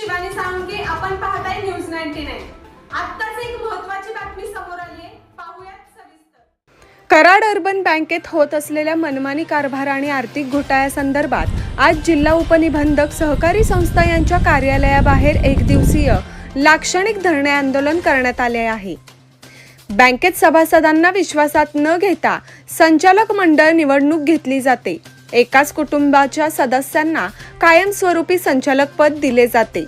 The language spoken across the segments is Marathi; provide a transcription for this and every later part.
शिवानी सांगे आपण पाहताय न्यूज नाईन्टी नाईन आत्ताच एक महत्वाची बातमी समोर आली आहे पाहूयात सविस्तर. कराड अर्बन बँकेत होत असलेल्या मनमानी कारभार आणि आर्थिक घोटाळ्यासंदर्भात आज जिल्हा उपनिबंधक सहकारी संस्था यांच्या कार्यालयाबाहेर एक दिवसीय लाक्षणिक धरणे आंदोलन करण्यात आले आहे. बँकेत सभासदांना विश्वासात न घेता संचालक मंडळ निवडणूक घेतली जाते. एकाच कुटुंबाच्या सदस्यांना कायमस्वरूपी संचालक पद दिले जाते.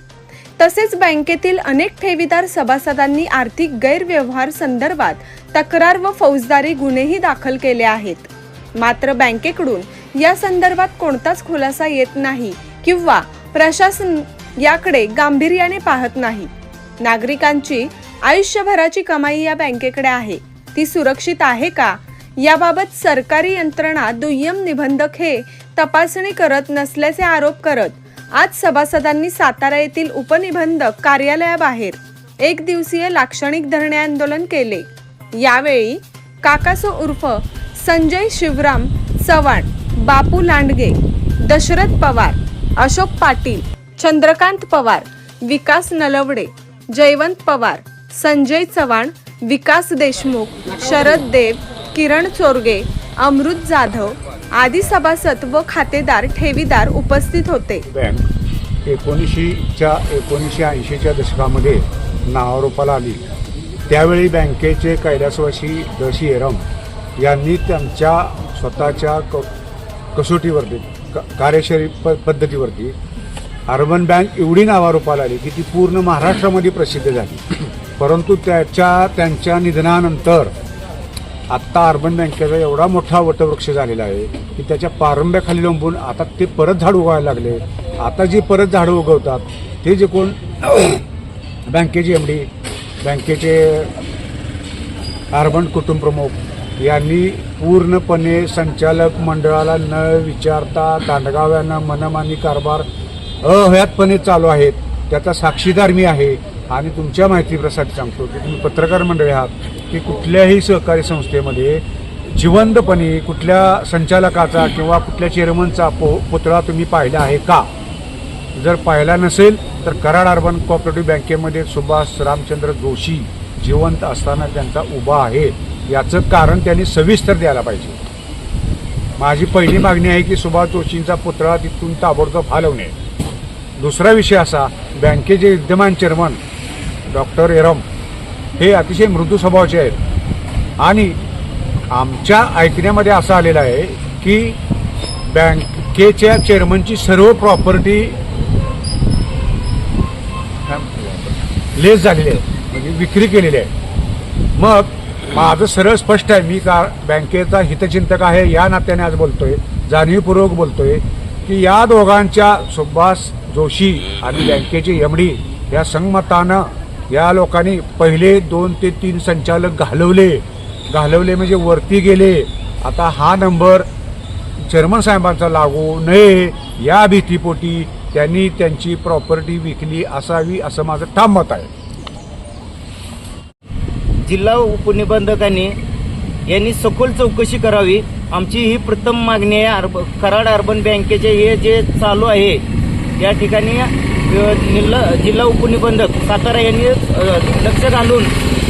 तसेच बँकेतील अनेक ठेवीदार सभासदांनी आर्थिक गैरव्यवहार संदर्भात तक्रार व फौजदारी गुन्हेही दाखल केले आहेत. मात्र बँकेकडून या संदर्भात कोणताच खुलासा येत नाही किंवा प्रशासन याकडे गांभीर्याने पाहत नाही. नागरिकांची आयुष्यभराची कमाई या बँकेकडे आहे. ती सुरक्षित आहे का? याबाबत सरकारी यंत्रणा दुय्यम निबंधक हे तपासणी करत नसल्याचे आरोप करत आज सभासदांनी सातारा येथील उपनिबंधक कार्यालयाबाहेर एक दिवसीय लाक्षणिक धरणे आंदोलन केले. यावेळी काकासो उर्फ संजय शिवराम चव्हाण बापू लांडगे दशरथ पवार अशोक पाटील चंद्रकांत पवार विकास नलवडे जयवंत पवार संजय चव्हाण विकास देशमुख शरद देव किरण चोरगे अमृत जाधव आदी सभासद व खातेदार ठेवीदार उपस्थित होते. बँक एकोणीसशेच्या एकोणीसशे ऐंशीच्या दशकामध्ये नावारोपाला आली. त्यावेळी बँकेचे कैलासवासी दशी एरम यांनी त्यांच्या स्वतःच्या क कसोटीवरती क कार्यशैली प पद्धतीवरती अर्बन बँक एवढी नावारूपाला आली की ती पूर्ण महाराष्ट्रामध्ये प्रसिद्ध झाली. परंतु त्याच्या त्यांच्या निधनानंतर आत्ता अर्बन बँकेचा एवढा मोठा वटवृक्ष झालेला आहे की त्याच्या पारंब्याखाली लंबून आता ते परत झाड उगवायला लागले. आता जी परत झाडं उगवतात ते जे कोण बँकेचे एम डी बँकेचे अर्बन कुटुंबप्रमुख यांनी पूर्णपणे संचालक मंडळाला न विचारता दांडगाव्यानं मनमानी कारभार अहयातपणे चालू आहेत. त्याचा साक्षीदार मी आहे आणि तुमच्या माहितीप्रसाठी सांगतो की तुम्ही पत्रकार मंडळी आहात की कुठल्याही सहकारी संस्थेमध्ये जिवंतपणे कुठल्या संचालकाचा किंवा कुठल्या चेअरमनचा पो पुतळा तुम्ही पाहिला आहे का? जर पाहिला नसेल तर कराड अर्बन कोऑपरेटिव्ह बँकेमध्ये सुभाष रामचंद्र जोशी जिवंत असताना त्यांचा उभा आहे. याचं कारण त्यांनी सविस्तर द्यायला पाहिजे. माझी पहिली मागणी आहे की सुभाष जोशींचा पुतळा तिथून ताबडतोब हलवणे. दुसरा विषय असा बँकेचे विद्यमान चेअरमन डॉक्टर एरम हे अतिशय मृदू स्वभावाचे आहेत. आणि आमच्या ऐकण्यामध्ये असं आलेलं आहे की बँकेच्या चेअरमनची सर्व प्रॉपर्टी लेस झालेली आहे म्हणजे विक्री केलेली आहे. मग माझं सरळ स्पष्ट आहे मी का बँकेचा हितचिंतक आहे या नात्याने आज बोलतोय जाणीवपूर्वक बोलतोय की या दोघांच्या सुभाष जोशी आणि बँकेचे एम डी या संगमतानं या लोकांनी पहिले दोन ते तीन संचालक घालवले. घालवले म्हणजे वरती गेले. आता हा नंबर चेअरमन साहेबांचा लागू नये. या भीतीपोटी त्यांनी त्यांची प्रॉपर्टी विकली असावी असं माझं ठाम मत आहे. जिल्हा उपनिबंधकांनी यांनी सखोल चौकशी करावी. आमची ही प्रथम मागणी आहे. अर्ब कराड अर्बन बँकेचे हे जे चालू आहे या ठिकाणी जिल्हा जिल्हा उपनिबंधक सातारा यांनी लक्ष घालून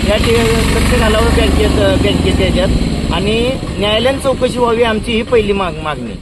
या ठिकाणी लक्ष घालावं बँकेत बँकेच्या याच्यात. आणि न्यायालयीन चौकशी व्हावी आमची ही पहिली माग मागणी.